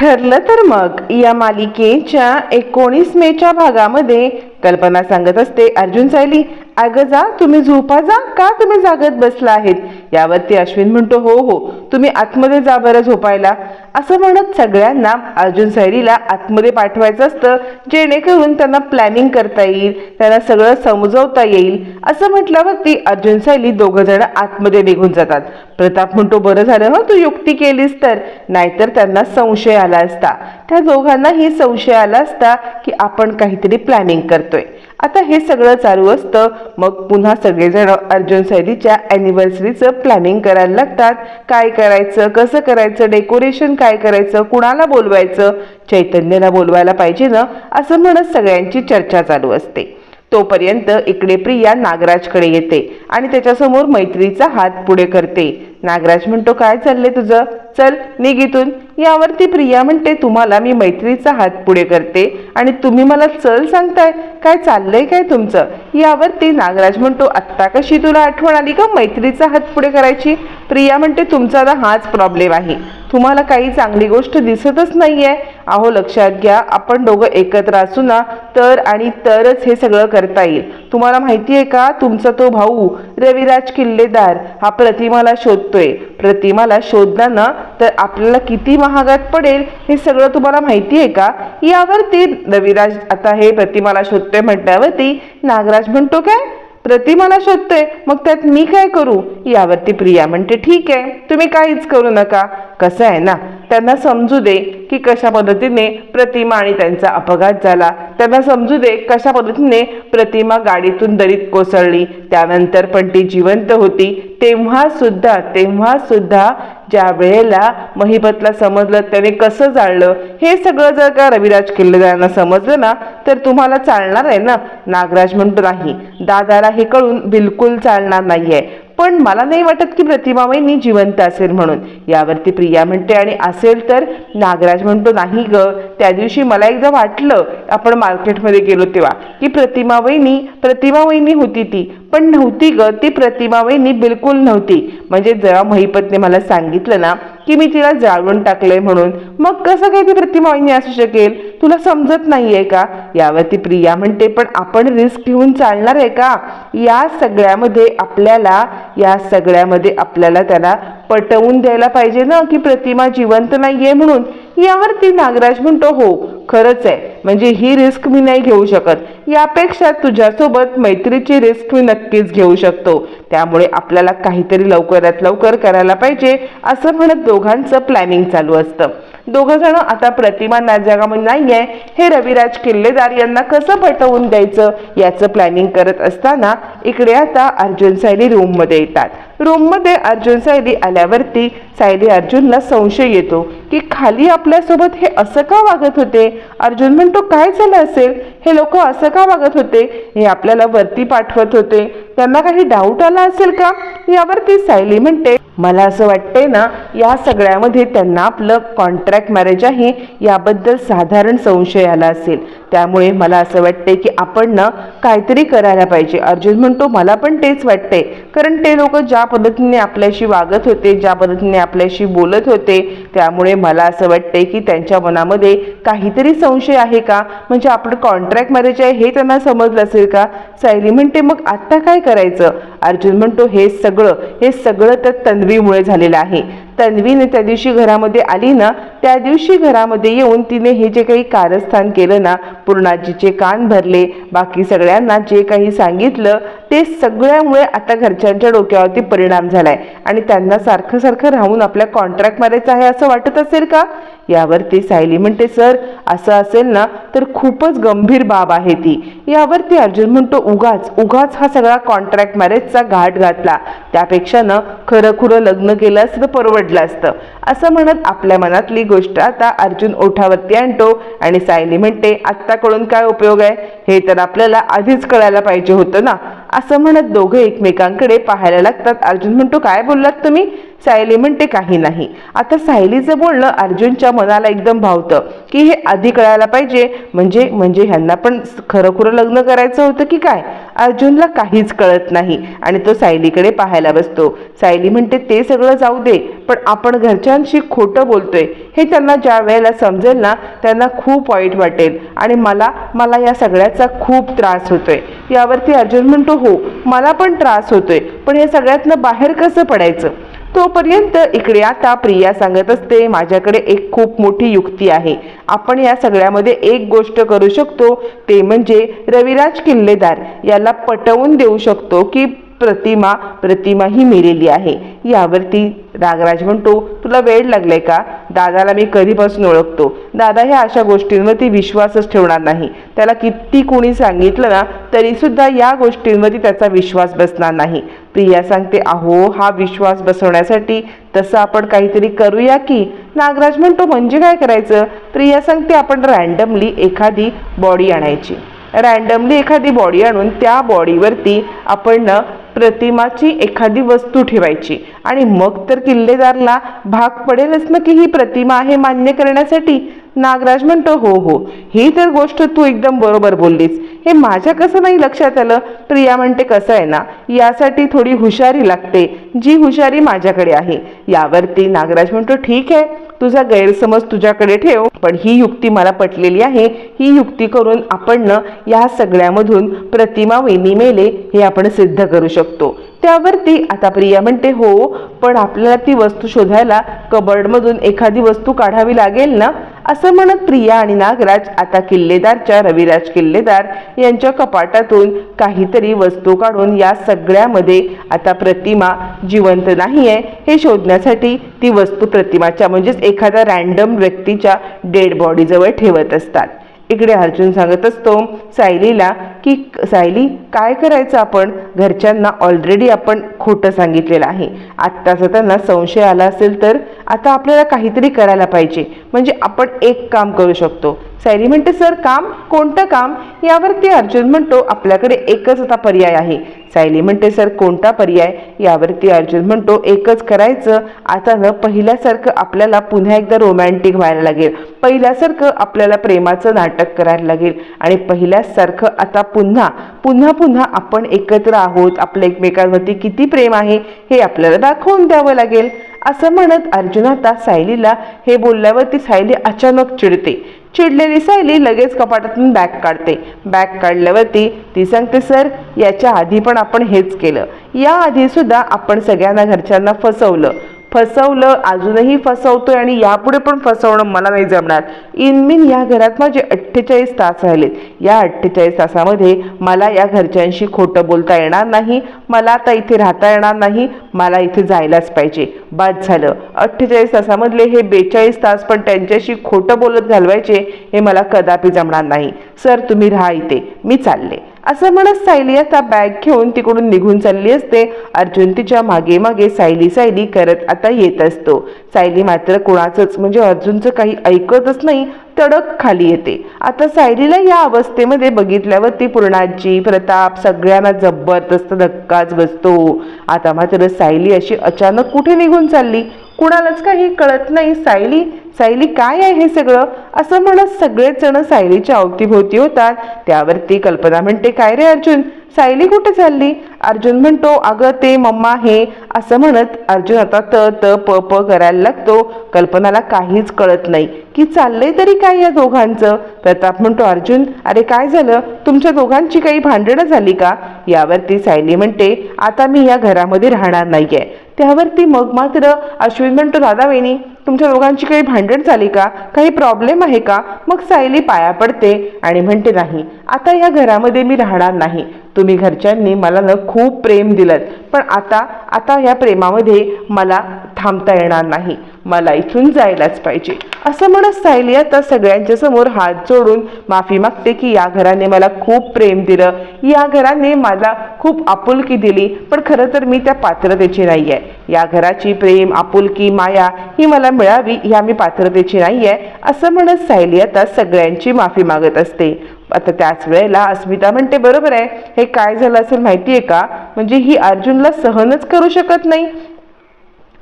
ठरलं तर मग. या मालिकेच्या एकोणीस मेच्या भागामध्ये कल्पना सांगत असते अर्जुन सायली. अगं जा तुम्ही झोपा जा का तुम्ही जागत बसला आहेत? यावरती अश्विन म्हणतो हो हो तुम्ही आतमध्ये जा बरं झोपायला. असं म्हणत सगळ्यांना अर्जुन सैरीला आतमध्ये पाठवायचं असतं जेणेकरून त्यांना प्लॅनिंग करता येईल त्यांना सगळं समजवता येईल. असं म्हटल्यावरती अर्जुन सैली दोघं जण आतमध्ये निघून जातात. प्रताप म्हणतो बरं झालं हो तू युक्ती केलीस तर. नाहीतर त्यांना संशय आला असता. त्या दोघांनाही संशय आला असता की आपण काहीतरी प्लॅनिंग करतोय. आता हे सगळं चालू असतं. मग पुन्हा सगळेजण अर्जुन सैलीच्या अॅनिव्हर्सरीचं प्लॅनिंग करायला लागतात. काय करायचं कसं करायचं डेकोरेशन काय करायचं कुणाला बोलवायचं चैतन्याला बोलवायला पाहिजे ना असं म्हणत सगळ्यांची चर्चा चालू असते. तोपर्यंत इकडे प्रिया नागराजकडे येते आणि त्याच्यासमोर मैत्रीचा हात पुढे करते. नागराज म्हणतो काय चाललंय तुझं? चल निघितून यावरती प्रिया म्हणते तुम्हाला मी मैत्रीचा हात पुढे करते आणि तुम्ही मला चल सांगताय. काय चाललंय काय तुमचं? यावरती नागराज म्हणतो आत्ता कशी तुला आठवण आली का मैत्रीचा हात पुढे करायची? प्रिया म्हणते तुमचा आता हाच प्रॉब्लेम आहे. तुम्हाला काही चांगली गोष्ट दिसतच नाहीये. अहो लक्षात घ्या आपण दोघं एकत्र असू ना तर आणि तरच हे सगळं करता येईल. तुम्हाला माहिती आहे का? तुमचा तो भाऊ रविराज किल्लेदार. हा प्रतिमाला शोध शोधतोय प्रतिमाला शोधला ना तर आपल्याला किती महागात पडेल हे सगळं तुम्हाला माहिती आहे का? यावरती रविराज आता हे प्रतिमाला शोधतोय म्हटल्यावरती नागराज म्हणतो काय? प्रतिमाला शोधतोय मग त्यात मी काय करू? यावरती प्रिया म्हणते ठीक आहे तुम्ही काहीच करू नका. कसं आहे ना त्यांना समजू दे की कशा पद्धतीने प्रतिमा आणि त्यांचा अपघात झाला. त्यांना समजू दे कशा पद्धतीने प्रतिमा गाडीतून दरीत कोसळली. त्यानंतर पण ती जिवंत होती. तेव्हा सुद्धा तेव्हा सुद्धा ज्या वेळेला महिबतला समजलं त्याने कसं जाळलं हे सगळं जर का रविराज किल्लेदारांना समजलं ना तर तुम्हाला चालणार आहे ना? नागराज म्हणतो नाही. दादाला हे कळून बिलकुल चालणार नाहीये. पण मला नाही वाटत की प्रतिमाबाईंनी जिवंत असेल म्हणून. यावरती प्रिया म्हणते आणि असेल तर नागराज म्हणतो नाही ग त्या दिवशी मला एकदा वाटलं आपण मार्केटमध्ये गेलो तेव्हा की प्रतिमा वहिनी प्रतिमा वहिनी होती ती. पण नव्हती ग ती प्रतिमा वहिनी बिलकुल नव्हती. म्हणजे जेव्हा महिपतने मला सांगितलं ना की मी तिला जाळून टाकलंय म्हणून मग कसं काय ती प्रतिमा वहिनी असू शकेल? तुला समजत नाहीये का? यावरती प्रिया म्हणते पण आपण रिस्क घेऊन चालणार आहे का? या सगळ्यामध्ये आपल्याला या सगळ्यामध्ये आपल्याला त्याला पटवून द्यायला पाहिजे ना की प्रतिमा जिवंत नाहीये म्हणून. यावरती नागराज म्हणतो हो खरंच आहे. म्हणजे ही रिस्क मी नाही घेऊ शकत. यापेक्षा तुझ्यासोबत मैत्रीची रिस्क मी नक्कीच घेऊ शकतो. त्यामुळे आपल्याला काहीतरी लवकरात लवकर करायला पाहिजे असं म्हणत दोघांचं प्लॅनिंग चालू असतं. दोघं जण आता प्रतिमा नाजागामध्ये नाहीये. हे रविराज किल्लेदार यांना कसं पटवून द्यायचं? याचं प्लॅनिंग करत असताना इकडे आता अर्जुन सायली रूममध्ये येतात. रूममध्ये अर्जुन सायली आल्यावरती सायली अर्जुनला संशय येतो की खाली आपल्यासोबत हे असं का वागत होते? अर्जुन म्हणतो काय झालं असेल? हे लोक असं का वागत होते? हे आपल्याला वरती पाठवत होते. त्यांना काही डाऊट आला असेल का? यावरती सायली म्हणते मला असं वाटतंय ना या सगळ्यामध्ये त्यांना आपलं कॉन्ट्रॅक्ट मॅरेज आहे याबद्दल साधारण संशय आला असेल. त्यामुळे मला असं वाटतंय की आपण ना काहीतरी करायला पाहिजे. अर्जुन म्हणतो मला पण तेच वाटतंय. कारण ते लोक ज्या पद्धतीने आपल्याशी वागत होते ज्या पद्धतीने आपल्याशी बोलत होते त्यामुळे मला असं वाटतंय की त्यांच्या मनामध्ये काहीतरी संशय आहे का? म्हणजे आपण कॉन्ट्रॅक्ट मॅरेज आहे हे त्यांना समजलं असेल का? सायली म्हणते मग आत्ता काय करायचं? अर्जुन म्हणतो हे सगळं हे सगळं तर तन्वीमुळे झालेलं आहे. तन्वीने त्या दिवशी घरामध्ये आली ना त्या दिवशी घरामध्ये येऊन तिने हे जे काही कारस्थान केलं ना पूर्णाजीचे कान भरले. बाकी सगळ्यांना जे काही सांगितलं ते सगळ्यामुळे आता घरच्यांच्या डोक्यावरती परिणाम झालाय. आणि त्यांना सारखं सारखं राहून आपल्या कॉन्ट्रॅक्ट मारायचं आहे असं वाटत असेल का? यावरती सायली म्हणते सर असं असेल ना तर खूपच गंभीर बाब आहे ती. यावरती अर्जुन म्हणतो उगाच उगाच हा सगळा कॉन्ट्रॅक्ट मॅरेजचा घाट घातला. त्यापेक्षा ना खरं खुरं लग्न केलं असतं तर परवडलं असतं. असं म्हणत आपल्या मनातली गोष्ट आता अर्जुन ओठावरती आणतो आणि सायली म्हणते आत्ता कळून काय उपयोग आहे? हे तर आपल्याला आधीच कळायला पाहिजे होतं ना. असं म्हणत दोघं एकमेकांकडे पाहायला लागतात. अर्जुन म्हणतो काय बोललात तुम्ही? सायली म्हणते काही नाही. आता सायलीचं बोलणं अर्जुनच्या मनाला एकदम भावतं की हे आधी कळायला पाहिजे. म्हणजे म्हणजे ह्यांना पण खरं खुरं लग्न करायचं होतं की काय? अर्जुनला काहीच कळत नाही आणि तो सायलीकडे पाहायला बसतो. सायली म्हणते ते सगळं जाऊ दे पण आपण घरच्यांशी खोटं बोलतोय. हे त्यांना ज्या वेळेला समजेल ना त्यांना खूप वाईट वाटेल आणि मला मला या सगळ्याचा खूप त्रास होतोय. यावरती अर्जुन म्हणतो हो मला पण त्रास होतोय पण या सगळ्यातनं बाहेर कसं पडायचं? तोपर्यंत इकडे आता प्रिया सांगत असते माझ्याकडे एक खूप मोठी युक्ती आहे. आपण या सगळ्यामध्ये एक गोष्ट करू शकतो ते म्हणजे रविराज किल्लेदार. याला पटवून देऊ शकतो की प्रतिमा प्रतिमा ही मेलेली आहे. यावरती रागराज म्हणतो तुला वेळ लागलाय का? दादाला मी कधीपासून ओळखतो. दादा ह्या अशा गोष्टींवरती विश्वासच ठेवणार नाही. त्याला किती कोणी सांगितलं ना तरी सुद्धा या गोष्टींवरती त्याचा विश्वास बसणार नाही. प्रिया सांगते अहो हा विश्वास बसवण्यासाठी तसं आपण काहीतरी करूया की? नागराज म्हणतो म्हणजे काय करायचं? प्रिया सांगते आपण रँडमली एखादी बॉडी आणायची. रँडमली एखादी बॉडी आणून त्या बॉडीवरती आपण प्रतिमाची एखादी वस्तू ठेवायची. आणि मग तर किल्लेदारला भाग पडेलच ना की ही प्रतिमा आहे मान्य करण्यासाठी? नागराज म्हणतो हो हो. ही तर गोष्ट तू एकदम बरोबर बोललीस. हे माझ्या कसं नाही लक्षात आलं? प्रिया म्हणते कसं आहे ना? यासाठी थोडी हुशारी लागते. जी हुशारी माझ्याकडे आहे. यावरती नागराज म्हणतो ठीक आहे. तुझा गैरसमज तुझ्याकडे ठेव. पण ही युक्ती मला पटलेली आहे. ही युक्ती करून आपण या सगळ्यामधून प्रतिमा वेणी मेले हे आपण सिद्ध करू शकतो. त्यावरती आता प्रिया म्हणते हो पण आपल्याला ती वस्तू शोधायला कबर्डमधून एखादी वस्तू काढावी लागेल ना? असं म्हणत प्रिया आणि नागराज आता किल्लेदारच्या रविराज किल्लेदार यांच्या कपाटातून काहीतरी वस्तू काढून या सगळ्यामध्ये आता प्रतिमा जिवंत नाही आहे हे शोधण्यासाठी ती वस्तू प्रतिमाच्या म्हणजेच एखाद्या रँडम व्यक्तीच्या डेड बॉडीजवळ ठेवत असतात. इकडे अर्जुन सांगत असतो सायलीला की सायली काय करायचं आपण? घरच्यांना ऑलरेडी आपण खोटं सांगितलेलं आहे. आत्ताचा त्यांना संशय आला असेल तर आता आपल्याला काहीतरी करायला पाहिजे. म्हणजे आपण एक काम करू शकतो. सायली म्हणते सर काम? कोणतं काम? यावरती अर्जुन म्हणतो आपल्याकडे एकच आता पर्याय आहे. सायली म्हणते सर कोणता पर्याय? यावरती अर्जुन म्हणतो एकच करायचं. आता न पहिल्यासारखं आपल्याला पुन्हा एकदा रोमॅन्टिक व्हायला लागेल. पहिल्यासारखं आपल्याला प्रेमाचं नाटक करायला लागेल. आणि पहिल्यासारखं आता पुन्हा पुन्हा पुन्हा आपण एकत्र आहोत. आपलं एकमेकांवरती किती प्रेम आहे हे आपल्याला दाखवून द्यावं लागेल. असं म्हणत अर्जुन आता सायलीला हे बोलल्यावरती सायली अचानक चिडते. चिडलेली सायली लगेच कपाटातून बॅग काढते. बॅग काढल्यावरती ती सांगते सर याच्या आधी पण आपण हेच केलं. या आधी सुद्धा आपण सगळ्यांना घरच्यांना फसवलं. फसवलं अजूनही फसवतोय आणि यापुढे पण फसवणं मला नाही जमणार. इनमिन या घरात माझे अठ्ठेचाळीस तास राहिलेत. या अठ्ठेचाळीस तासामध्ये मला या घरच्यांशी खोटं बोलता येणार नाही मला आता इथे राहता येणार नाही मला इथे जायलाच पाहिजे. बाद झालं. अठ्ठेचाळीस तासामधले हे बेचाळीस तास पण त्यांच्याशी खोटं बोलत घालवायचे हे मला कदापि जमणार नाही. सर तुम्ही राहा इथे. मी चालले. असं म्हणत सायली आता बॅग घेऊन तिकडून निघून चालली असते. अर्जुन तिच्यामागे मागे सायली सायली करत आता येत असतो. सायली मात्र कोणाचंच म्हणजे अर्जुनचं काही ऐकतच नाही तडक खाली येते. आता सायलीला या अवस्थेमध्ये बघितल्यावर ती पूर्णाजी प्रताप सगळ्यांना जबरदस्त धक्काच बसतो. आता मात्र सायली अशी अचानक कुठे निघून चालली? कुणालाच काही कळत नाही. सायली सायली काय आहे हे सगळं? असं म्हणत सगळेच जण सायलीच्या अवतीभोवती होतात. त्यावरती कल्पना म्हणते काय रे अर्जुन? सायली कुठे चालली? अर्जुन म्हणतो अगं ते मम्मा हे. असं म्हणत अर्जुन आता त त प प करायला लागतो. कल्पनाला काहीच कळत नाही. की चाललंय तरी काय या दोघांचं? प्रताप म्हणतो अर्जुन अरे काय झालं? तुमच्या दोघांची काही भांडणं झाली का? यावरती सायली म्हणते आता मी या घरामध्ये राहणार नाहीये. त्यावरती मग मात्र अश्विन म्हणतो दादा वहिनी तुमच्या दोघांची काही भांडण झाली का? काही प्रॉब्लेम आहे का? मग सायली पाया पडते आणि म्हणते नाही आता या घरामध्ये मी राहणार नाही. तुम्ही घरच्यांनी मला न खूप प्रेम दिलं पण आता आता या प्रेमामध्ये मला थांबता येणार नाही. मला इथून जायलाच पाहिजे. असं म्हणत सायली आता सगळ्यांच्या समोर हात जोडून माफी मागते की या घराने मला खूप प्रेम दिलं. या घराने मला खूप आपुलकी दिली. पण खरं तर मी त्या पात्रतेची नाही आहे या घराची प्रेम आपुलकी माया ही मला मिळावी ह्या मी पात्रतेची नाही आहे असं म्हणत सायली आता सगळ्यांची माफी मागत असते. आता त्याच वेळेला अस्मिता म्हणते बरोबर आहे. हे काय झालं असेल माहिती आहे का? म्हणजे ही अर्जुनला सहनच करू शकत नाही.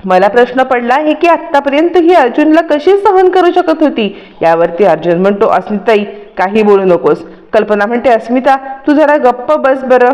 मला प्रश्न पडला आहे की आतापर्यंत ही अर्जुनला कशी सहन करू शकत होती? यावरती अर्जुन म्हणतो अस्मिताई काही बोलू नकोस. कल्पना म्हणते अस्मिता तू जरा गप्प बस बरं.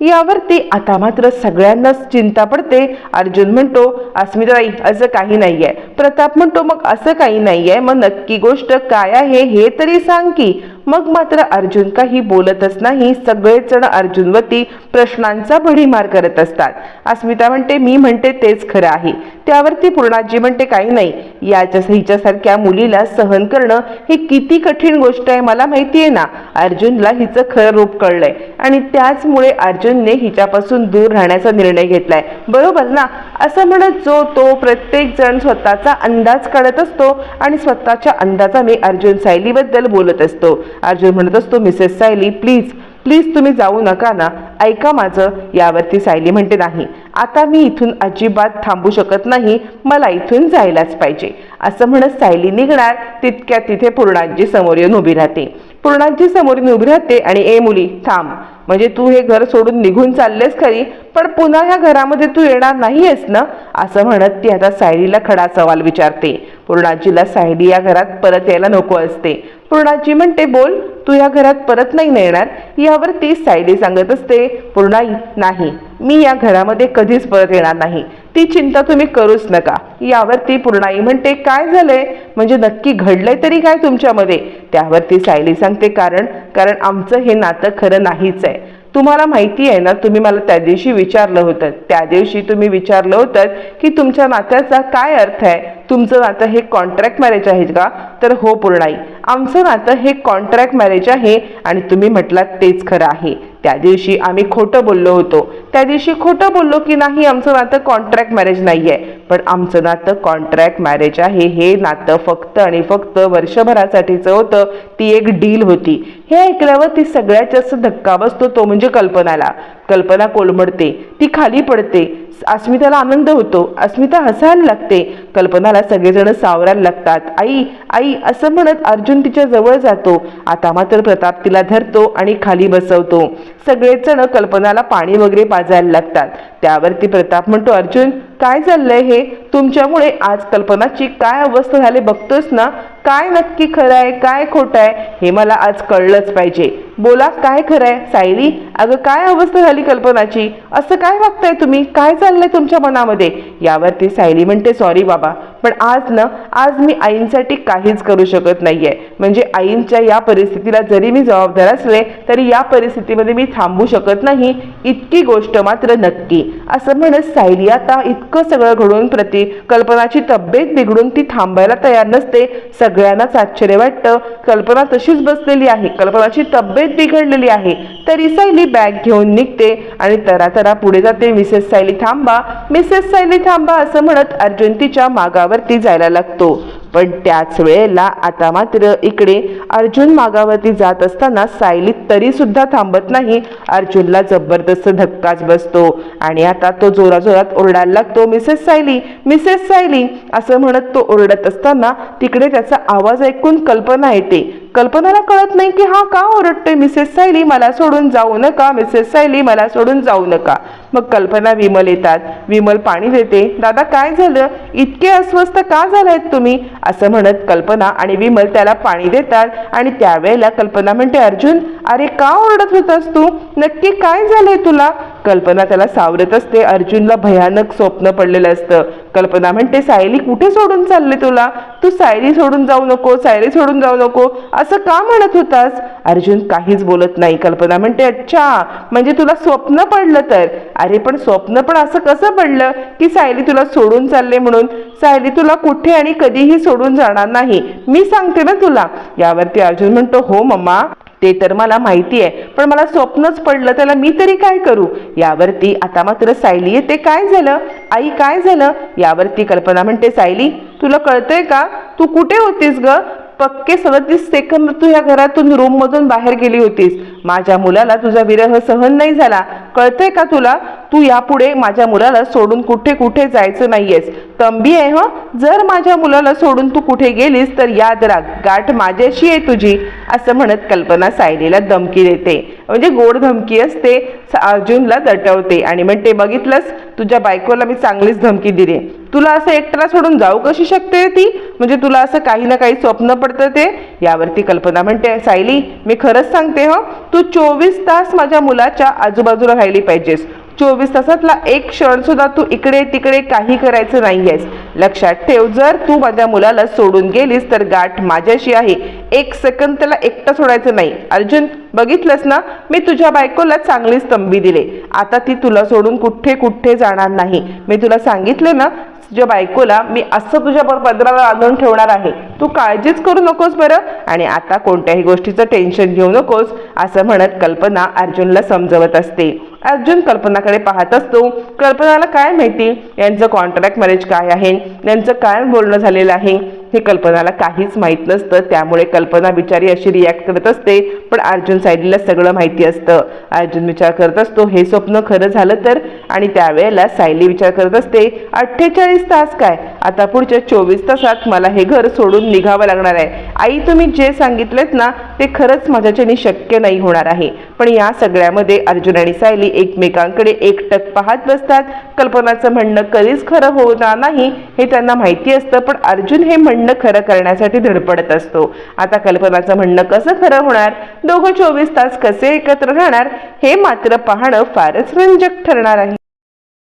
यावरती आता मात्र सगळ्यांनाच चिंता पडते. अर्जुन म्हणतो अस्मिताई असं काही नाहीये. प्रताप म्हणतो मग असं काही नाहीये. मग नक्की गोष्ट काय आहे हे तरी सांग की मग मात्र अर्जुन काही बोलतच नाही. सगळेच जण अर्जुनवरती प्रश्नांचा भडीमार करत असतात. अस्मिता म्हणते मी म्हणते तेच खरं आहे. त्यावरती पूर्णाजी म्हणते काही नाही. याच्या हिच्यासारख्या मुलीला सहन करणं हे किती कठीण गोष्ट आहे मला माहिती आहे ना. अर्जुनला हिचं खरं रूप कळलंय. आणि त्याचमुळे अर्जुनने हिच्यापासून दूर राहण्याचा निर्णय घेतलाय. बरोबर ना? असं म्हणत जो तो प्रत्येक जण स्वतःचा अंदाज काढत असतो आणि स्वतःच्या अंदाजाने अर्जुन सायलीबद्दल बोलत असतो. अर्जुन म्हणत असतो मिसेस सायली प्लीज प्लीज तुम्ही जाऊ नका ना. ऐका माझं यावरती सायली म्हणते नाही आता मी इथून अजिबात थांबू शकत नाही. मला इथून जायलाच पाहिजे. असं म्हणत सायली निघणार तितक्या तिथे पूर्णाजी समोर येऊन उभी राहते. पूर्णाजी समोर येऊन उभी राहते आणि ए मुली थांब. म्हणजे तू हे घर सोडून निघून चाललेस खरी पण पुन्हा ह्या घरामध्ये तू येणार नाहीयेस ना? असं म्हणत ती आता सायलीला खडा सवाल विचारते. पूर्णाजीला सायली या घरात परत यायला नको असते. पूर्णाजी म्हणते बोल तू या घरात परत नाही येणार येणार यावरती सायली सांगत असते. पूर्णाई नाही. मी या घरामध्ये कधीच परत येणार नाही. ती चिंता तुम्ही करूच नका. यावरती पूर्णाई म्हणते काय झालंय? म्हणजे नक्की घडलंय तरी काय तुमच्यामध्ये? त्यावरती सायली सांगते कारण कारण आमचं हे नातं खरं नाहीच आहे. तुम्हाला माहिती आहे ना तुम्ही मला त्या दिवशी विचारलं होतं. त्या दिवशी तुम्ही विचारलं होतं की तुमच्या नात्याचा काय अर्थ आहे? तुमचं नातं हे कॉन्ट्रॅक्ट मॅरेज आहे का? तर हो पूर्णाई. आमचं नातं हे कॉन्ट्रॅक्ट मॅरेज आहे आणि तुम्ही म्हटलात तेच खरं आहे. त्या दिवशी आम्ही खोटं बोललो होतो. त्या दिवशी खोटं बोललो की नाही आमचं नातं कॉन्ट्रॅक्ट मॅरेज नाही आहे पण आमचं नातं कॉन्ट्रॅक्ट मॅरेज आहे. हे नातं फक्त आणि फक्त वर्षभरासाठीचं होतं. ती एक डील होती. हे ऐकल्यावर ती सगळ्यात जास्त धक्का बसतो तो म्हणजे कल्पनाला. कल्पना कोलमडते. ती खाली पडते. अस्मिताला आनंद होतो. अस्मिता हसायला लागते. कल्पनाला सगळेजण सावरायला लागतात. आई आई असं म्हणत अर्जुन तिच्या जवळ जातो. आता मात्र प्रताप तिला धरतो आणि खाली बसवतो. सगळेच जण कल्पनाला पाणी वगैरे पाजायला लागतात. त्यावरती प्रताप म्हणतो अर्जुन काय चाललंय हे? तुमच्यामुळे आज कल्पनाची काय अवस्था झाली बघतोस ना? काय नक्की खरं आहे काय खोटं आहे हे मला आज कळलंच पाहिजे. बोला काय खरं आहे सायली अगं काय अवस्था झाली कल्पनाची? असं काय वागताय तुम्ही? काय चाललंय तुमच्या मनामध्ये? यावरती सायली म्हणते सॉरी बाबा पण आज ना आज मी आईंसाठी काहीच करू शकत नाहीये. म्हणजे आईंच्या या परिस्थितीला जरी मी जबाबदार असले तरी या परिस्थितीमध्ये मी थांबू शकत नाही. इतकी गोष्ट मात्र नक्की. असं म्हणत सायली आता इतकं सगळं घडून प्रति कल्पनाची तब्येत बिघडून ती थांबायला तयार नसते. सगळ्यांनाच आश्चर्य वाटतं. कल्पना तशीच बसलेली आहे. कल्पनाची तब्येत बिघडलेली आहे. तरी सायली बॅग घेऊन निघते आणि तरा तरा पुढे जाते. मिसेस सायली थांबा. मिसेस सायली थांबा असं म्हणत अर्जुन तिच्या मागावरती जायला लागतो. पण त्याच वेळेला आता मात्र इकडे अर्जुन मागावरती जात असताना सायली तरी सुद्धा थांबत नाही. अर्जुनला जबरदस्त धक्काच बसतो आणि आता तो जोराजोरात ओरडायला लागतो मिसेस सायली मिसेस सायली असं म्हणत तो ओरडत असताना तिकडे त्याचा आवाज ऐकून कल्पना येते. कल्पनाला कळत नाही की हा का ओरडतोय मिसेस सायली मला सोडून जाऊ नका मिसेस सायली मला सोडून जाऊ नका. मग कल्पना विमल येतात. विमल पाणी देते. दादा काय झालं? इतके अस्वस्थ का झालायत तुम्ही? असं म्हणत कल्पना आणि विमल त्याला पाणी देतात आणि त्यावेळेला कल्पना म्हणते अर्जुन अरे का ओरडत होतास तू? नक्की काय झालंय तुला? कल्पना त्याला सावरत असते अर्जुनला भयानक स्वप्न पडलेलं असतं. कल्पना म्हणते सायली कुठे सोडून चालले तुला? तू सायली सोडून जाऊ नको सायली सोडून जाऊ नको. असं का म्हणत होतास? अर्जुन काहीच बोलत नाही. कल्पना म्हणते अच्छा म्हणजे तुला स्वप्न पडलं तर? अरे पण स्वप्न पण असं कसं पडलं की सायली तुला सोडून चालले म्हणून? सायली तुला कुठे आणि कधीही सोडून जाणार नाही. मी सांगते ना तुला. यावरती अर्जुन म्हणतो हो मम्मा. ते तर मला माहिती आहे पण मला स्वप्नच पडलं त्याला मी तरी काय करू? यावरती आता मात्र सायली ते काय झालं? आई काय झालं? यावरती कल्पना म्हणते सायली तुला कळतंय का? तू कुठे होतीस ग? पक्के सदतीस सेकंद तू या घरातून रूममधून बाहेर गेली होतीस. माझ्या मुलाला तुझा विरह सहन नाही झाला. कळतंय का तुला? तू यापुढे माझ्या मुलाला सोडून कुठे कुठे जायचं नाहीयेस. तंबी आहे ह? जर माझ्या मुलाला सोडून तू कुठे गेलीस तर याद राख. गाठ माझ्याशी आहे तुझी असं म्हणत कल्पना सायलीला धमकी देते. म्हणजे गोड धमकी असते अर्जुनला दटवते आणि म्हणते बघितलंस? तुझ्या बायकोला मी चांगलीच धमकी दिली. तुला असं एकट्याला सोडून जाऊ कशी शकते ती? म्हणजे तुला असं काही ना काही स्वप्न पडतं ते? यावरती कल्पना म्हणते सायली मी खरंच सांगते हो? तू चोवीस तास माझ्या मुलाच्या आजूबाजूला राहिली पाहिजेस. चोवीस तासातला एक क्षण सुद्धा तू इकडे तिकडे काही करायचं नाहीयेस. लक्षात ठेव जर तू माझ्या मुलाला सोडून गेलीस तर गाठ माझ्याशी आहे. एक सेकंद त्याला एकटं सोडायचं नाही. अर्जुन बघितलंस ना? मी तुझ्या बायकोला चांगलीच तंबी दिले. आता ती तुला सोडून कुठे कुठे जाणार नाही. मी तुला सांगितलं ना तुझ्या बायकोला मी असं तुझ्या पदराला बांधून ठेवणार आहे तू काळजीच करू नकोस बरं. आणि आता कोणत्याही गोष्टीचं टेन्शन घेऊ नकोस असं म्हणत कल्पना अर्जुनला समजवत असते. अर्जुन कल्पनाकडे पाहत असतो कल्पनाला काय माहिती? यांचं कॉन्ट्रॅक्ट मॅरेज काय आहे? यांचं काय बोलणं झालेलं आहे? हे कल्पनाला काहीच माहीत नसतं. त्यामुळे कल्पना बिचारी अशी रिॲक्ट करत असते. पण अर्जुन सायलीला सगळं माहिती असतं. अर्जुन विचार करत असतो हे स्वप्न खरं झालं तर? आणि त्यावेळेला सायली विचार करत असते अठ्ठेचाळीस तास काय? आता पुढच्या चोवीस तासात मला हे घर सोडून निघावं लागणार आहे. आई तुम्ही जे सांगितलेत ना ते खरंच माझ्याच्याने शक्य नाही होणार आहे. पण या सगळ्यामध्ये अर्जुन आणि सायली एकमेकांकडे एकटक पाहत बसतात. कल्पनाचं म्हणणं कधीच खरं होणार नाही हे त्यांना माहिती असतं. पण अर्जुन हे म्हणणं खरं करण्यासाठी धडपडत असतो. आता कल्पनाचं म्हणणं कसं खरं होणार? दोघं चोवीस तास कसे एकत्र राहणार? हे मात्र पाहणं फारच रंजक ठरणार आहे.